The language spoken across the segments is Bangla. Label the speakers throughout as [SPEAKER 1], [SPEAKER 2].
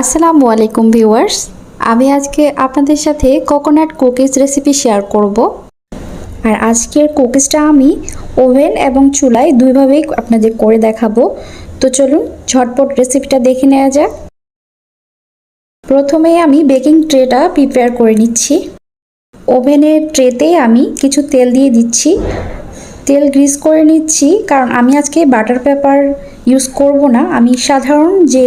[SPEAKER 1] আসসালামু আলাইকুম ভিউয়ার্স। আমি আজকে আপনাদের সাথে কোকোনাট কুকিজ রেসিপি শেয়ার করব। আর আজকের কুকিজটা আমি ওভেন এবং চুলায় দুইভাবেই আপনাদের করে দেখাবো। তো চলুন ঝটপট রেসিপিটা দেখে নেওয়া যাক। প্রথমে আমি বেকিং ট্রেটা প্রিপেয়ার করে নিচ্ছি। ওভেনের ট্রেতে আমি কিছু তেল দিয়ে দিচ্ছি। তেল গ্রিস করে নিচ্ছি, কারণ আমি আজকে বাটার পেপার ইউজ করব না। আমি সাধারণ যে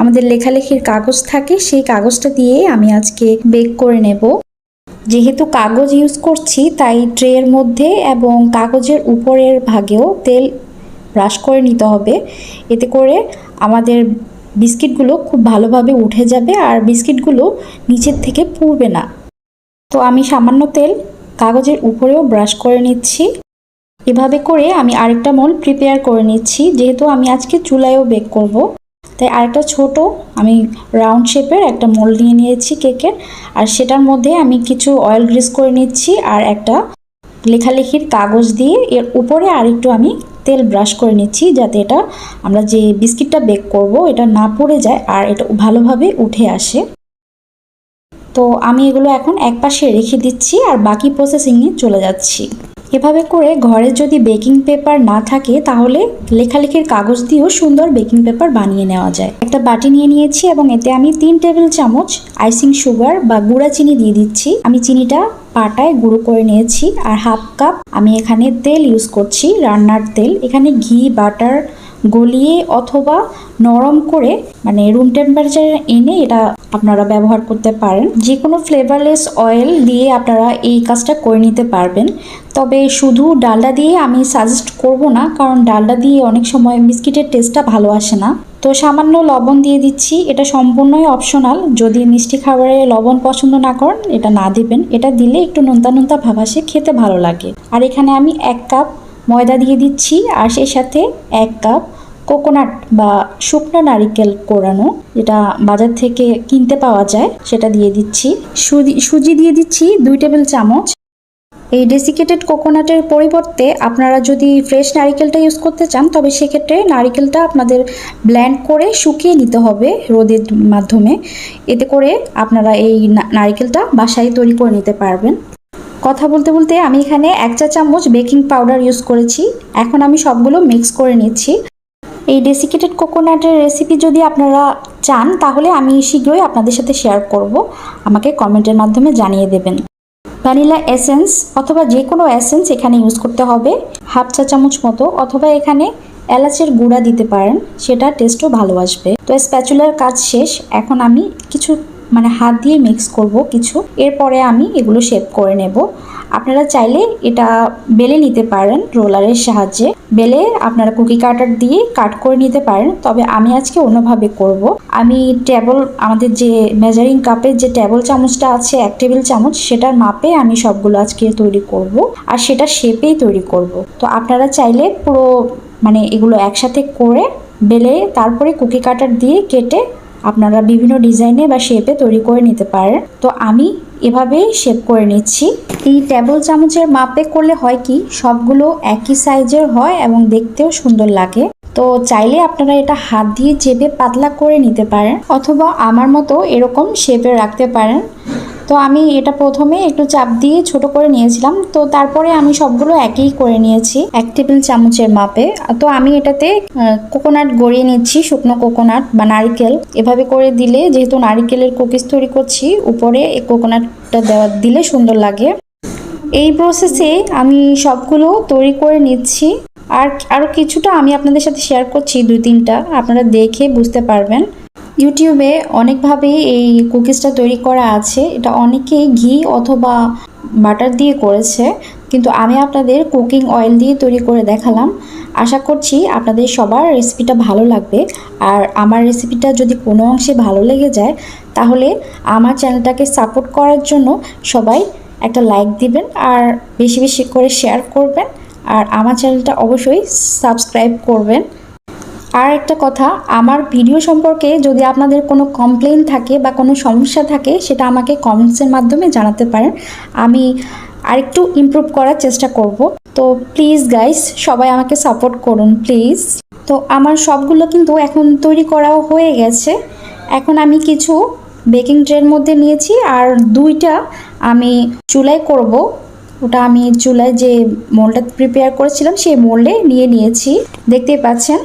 [SPEAKER 1] আমাদের লেখালেখির কাগজ থাকে, সেই কাগজটা দিয়ে আমি আজকে বেক করে নেব। যেহেতু কাগজ ইউজ করছি, তাই ট্রের মধ্যে এবং কাগজের উপরের ভাগেও তেল ব্রাশ করে নিতে হবে। এতে করে আমাদের বিস্কিটগুলো খুব ভালোভাবে উঠে যাবে আর বিস্কিটগুলো নিচের থেকে পুড়বে না। তো আমি সামান্য তেল কাগজের উপরেও ব্রাশ করে নিচ্ছি। এভাবে করে আমি আরেকটা মোল প্রিপেয়ার করে নিচ্ছি, যেহেতু আমি আজকে চুলায়ও বেক করব। তাই আরেকটা ছোট, আমি রাউন্ড শেপের একটা মোল নিয়ে নিয়েছি কেকের আর সেটার মধ্যে আমি কিছু অয়েল গ্রিস করে নিচ্ছি আর একটা লেখালেখির কাগজ দিয়ে। এর উপরে আরেকটু আমি তেল ব্রাশ করে নিচ্ছি, যাতে এটা আমরা যে বিস্কিটটা বেক করব, এটা না পড়ে যায় আর এটা ভালোভাবে উঠে আসে। তো আমি এগুলো এখন এক পাশে রেখে দিচ্ছি আর বাকি প্রসেসিংয়ে চলে যাচ্ছি। এভাবে করে ঘরে যদি বেকিং পেপার না থাকে, তাহলে লেখালেখির কাগজ দিয়েও সুন্দর বেকিং পেপার বানিয়ে নেওয়া যায়। একটা বাটি নিয়ে নিয়েছি এবং এতে আমি তিন টেবিল চামচ আইসিং সুগার বা গুঁড়া চিনি দিয়ে দিচ্ছি। আমি চিনিটা পাটায় গুঁড়ো করে নিয়েছি আর হাফ কাপ আমি এখানে তেল ইউজ করছি, রান্নার তেল। এখানে ঘি, বাটার গলিয়ে অথবা নরম করে মানে রুম টেম্পারেচারে এনে এটা আপনারা ব্যবহার করতে পারেন। যে কোনো ফ্লেভারলেস অয়েল দিয়ে আপনারা এই কাজটা করে নিতে পারবেন। তবে শুধু ডালডা দিয়ে আমি সাজেস্ট করব না, কারণ ডালডা দিয়ে অনেক সময় বিস্কিটের টেস্টটা ভালো আসে না। তো সামান্য লবণ দিয়ে দিচ্ছি। এটা সম্পূর্ণই অপশনাল যদি মিষ্টি খাবারে লবণ পছন্দ না করেন, এটা না দিবেন। এটা দিলে একটু নোনতা নোনতা ভাব আসে, খেতে ভালো লাগে। আর এখানে আমি এক কাপ ময়দা দিয়ে দিচ্ছি আর সেই সাথে এক কাপ কোকোনাট বা শুকনো নারিকেল কোরানো, যেটা বাজার থেকে কিনতে পাওয়া যায়, সেটা দিয়ে দিচ্ছি। সুজি দিয়ে দিচ্ছি দুই টেবিল চামচ। এই ডেসিকেটেড কোকোনাটের পরিবর্তে আপনারা যদি ফ্রেশ নারিকেলটা ইউজ করতে চান, তবে সেক্ষেত্রে নারিকেলটা আপনাদের ব্ল্যান্ড করে শুকিয়ে নিতে হবে রোদের মাধ্যমে। এতে করে আপনারা এই নারিকেলটা বাসায় তৈরি করে নিতে পারবেন। কথা বলতে বলতে আমি এখানে এক চা চামচ বেকিং পাউডার ইউজ করেছি। এখন আমি সবগুলো মিক্স করে নিচ্ছি। এই ডেসিকেটেড কোকোনাটের রেসিপি যদি আপনারা চান, তাহলে আমি শীঘ্রই আপনাদের সাথে শেয়ার করব। আমাকে কমেন্টের মাধ্যমে জানিয়ে দেবেন। ভ্যানিলা এসেন্স অথবা যে কোনো এসেন্স এখানে ইউজ করতে হবে। হাফ চা চামচ মতো অথবা এখানে এলাচের গুঁড়া দিতে পারেন। সেটা টেস্টও ভালো আসবে। তো স্প্যাচুলার কাজ শেষ। এখন আমি কিছু মানে হাত দিয়ে মিক্স করব কিছু। এরপরে আমি এগুলো শেপ করে নেব। আপনারা চাইলে এটা বেলে নিতে পারেন রোলারের সাহায্যে। বেলে আপনারা কুকি কাটার দিয়ে কাট করে নিতে পারেন। তবে আমি আজকে অন্যভাবে করব। আমি টেবল আমাদের যে মেজারিং কাপের যে টেবল চামচটা আছে, এক টেবিল চামচ, সেটার মাপে আমি সবগুলো আজকে তৈরি করব। আর সেটা শেপেই তৈরি করব। তো আপনারা চাইলে পুরো মানে এগুলো একসাথে করে বেলে, তারপরে কুকি কাটার দিয়ে কেটে আপনারা বিভিন্ন ডিজাইনে বা শেপে তৈরি করে নিতে পারেন। তো আমি এভাবে শেপ করে নিচ্ছি। এই টেবল চামচের মাপে করলে হয় কি, সবগুলো একই সাইজের হয় এবং দেখতেও সুন্দর লাগে। তো চাইলে আপনারা এটা হাত দিয়ে চেপে পাতলা করে নিতে পারেন, অথবা আমার মতো এরকম শেপে রাখতে পারেন। তো আমি এটা প্রথমে একটু চাপ দিয়ে ছোট করে নিয়েছিলাম। তো তারপরে আমি সবগুলো একই করে নিয়েছি, এক টেবিল চামচের মাপে। তো আমি এটাতে কোকোনাট গড়িয়ে নিচ্ছি, শুকনো কোকোনাট বা নারিকেল। এভাবে করে দিলে, যেহেতু নারিকেলের কুকিজ তৈরি করছি, উপরে কোকোনাটটা দেওয়া, দিলে সুন্দর লাগে। এই প্রসেসে আমি সবগুলো তৈরি করে নিচ্ছি। আর আরও কিছুটা আমি আপনাদের সাথে শেয়ার করছি, দুই তিনটা। আপনারা দেখে বুঝতে পারবেন। ইউটিউবে অনেকভাবে এই কুকিজটা তৈরি করা আছে। এটা অনেকেই ঘি অথবা বাটার দিয়ে করেছে, কিন্তু আমি আপনাদের কুকিং অয়েল দিয়ে তৈরি করে দেখালাম। আশা করছি আপনাদের সবার রেসিপিটা ভালো লাগবে। আর আমার রেসিপিটা যদি কোনো অংশে ভালো লেগে যায়, তাহলে আমার চ্যানেলটাকে সাপোর্ট করার জন্য সবাই একটা লাইক দিবেন আর বেশি বেশি করে শেয়ার করবেন। আর আমার চ্যানেলটা অবশ্যই সাবস্ক্রাইব করবেন। আর একটা কথা, আমার ভিডিও সম্পর্কে যদি আপনাদের কোনো কমপ্লেন থাকে বা কোনো সমস্যা থাকে, সেটা আমাকে কমেন্টসের মাধ্যমে জানাতে পারেন। আমি আরেকটু ইমপ্রুভ করার চেষ্টা করব। তো প্লিজ গাইস সবাই আমাকে সাপোর্ট করুন প্লিজ তো আমার সবগুলো কিন্তু এখন তৈরি করাও হয়ে গেছে। এখন আমি কিছু বেকিং ট্রের মধ্যে নিয়েছি আর দুইটা আমি চুলায় করব। ওটা আমি চুলায় যে মোল্ডটা প্রিপেয়ার করেছিলাম, সেই মোল্ডে নিয়ে নিয়েছি। দেখতেই পাচ্ছেন?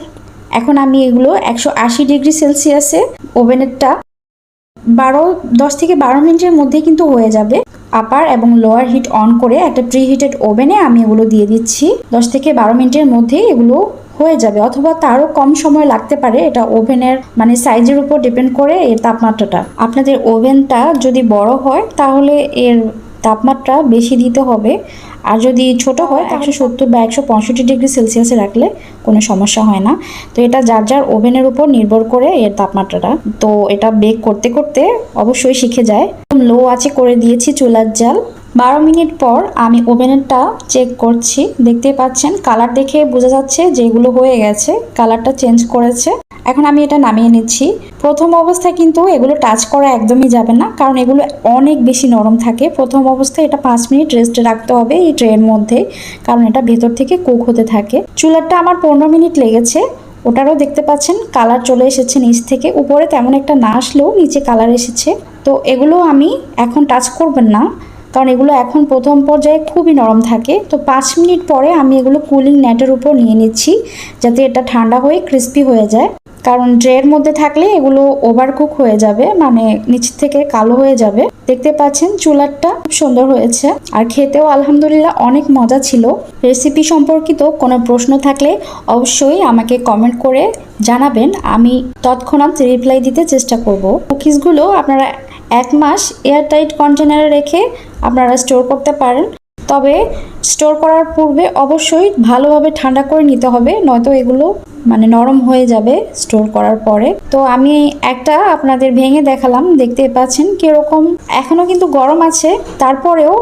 [SPEAKER 1] এখন আমি এগুলো একশো আশি ডিগ্রি সেলসিয়াসে ওভেনেরটা বারো, দশ থেকে বারো মিনিটের মধ্যে কিন্তু হয়ে যাবে। আপার এবং লোয়ার হিট অন করে একটা প্রি হিটেড ওভেনে আমি এগুলো দিয়ে দিচ্ছি। দশ থেকে বারো মিনিটের মধ্যে এগুলো হয়ে যাবে, অথবা তারও কম সময় লাগতে পারে। এটা ওভেনের মানে সাইজের উপর ডিপেন্ড করে এর তাপমাত্রাটা। আপনাদের ওভেনটা যদি বড় হয়, তাহলে এর তাপমাত্রা বেশি দিতে হবে। আর যদি ছোট হয় একশো সত্তর বা একশো পঁয়ষট্টি ডিগ্রি সেলসিয়াসে রাখলে কোনো সমস্যা হয় না। তো এটা যার যার ওভেনের উপর নির্ভর করে এর তাপমাত্রাটা। তো এটা বেক করতে করতে অবশ্যই শিখে যায়। লো আছে করে দিয়েছি চুলার জাল। বারো মিনিট পর আমি ওভেনেরটা চেক করছি। দেখতেই পাচ্ছেন, কালার দেখে বোঝা যাচ্ছে যে এগুলো হয়ে গেছে। কালারটা চেঞ্জ করেছে। এখন আমি এটা নামিয়ে নিচ্ছি। প্রথম অবস্থায় কিন্তু এগুলো টাচ করা একদমই যাবে না, কারণ এগুলো অনেক বেশি নরম থাকে। প্রথম অবস্থায় এটা পাঁচ মিনিট রেস্টে রাখতে হবে এই ট্রের মধ্যে, কারণ এটা ভেতর থেকে কুক হতে থাকে। চুলারটা আমার পনেরো মিনিট লেগেছে, ওটারও দেখতে পাচ্ছেন কালার চলে এসেছে নিচ থেকে। উপরে তেমন একটা না আসলেও নিচে কালার এসেছে। তো এগুলো আমি এখন টাচ করবেন না, কারণ এগুলো এখন প্রথম পর্যায়ে খুবই নরম থাকে। তো পাঁচ মিনিট পরে আমি এগুলো কুলিং নেটের উপর নিয়ে নিচ্ছি, যাতে এটা ঠান্ডা হয়ে ক্রিস্পি হয়ে যায়। কারণ ট্রের মধ্যে থাকলে এগুলো ওভারকুক হয়ে যাবে মানে নিচ থেকে কালো হয়ে যাবে। দেখতে পাচ্ছেন চুলারটা খুব সুন্দর হয়েছে। আর খেতেও আলহামদুলিল্লাহ অনেক মজা ছিল। রেসিপি সম্পর্কিত কোনো প্রশ্ন থাকলে অবশ্যই আমাকে কমেন্ট করে জানাবেন। আমি তৎক্ষণাৎ রিপ্লাই দিতে চেষ্টা করব। কুকিজগুলো আপনারা এক মাস এয়ারটাইট কন্টেনারে রেখে আপনারা স্টোর করতে পারেন। তবে স্টোর করার পূর্বে অবশ্যই ভালোভাবে ঠান্ডা করে নিতে হবে, নয়তো এগুলো মানে নরম হয়ে যাবে স্টোর করার পরে। তো আমি একটা আপনাদের ভেঙে দেখালাম দেখতে পাচ্ছেন কীরকম। এখনও কিন্তু গরম আছে, তারপরেও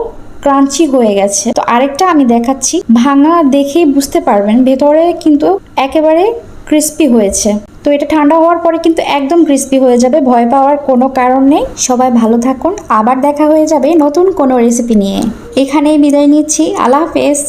[SPEAKER 1] ক্রাঞ্চি হয়ে গেছে। তো আরেকটা আমি দেখাচ্ছি, ভাঙা দেখেই বুঝতে পারবেন, ভেতরে কিন্তু একেবারে ক্রিস্পি হয়েছে। তো এটা ঠান্ডা হওয়ার পরে কিন্তু একদম ক্রিস্পি হয়ে যাবে, ভয় পাওয়ার কোনো কারণ নেই। সবাই ভালো থাকুন। আবার দেখা হয়ে যাবে নতুন কোনো রেসিপি নিয়ে। এখানেই বিদায় নিচ্ছি। আল্লাহ হাফেজ।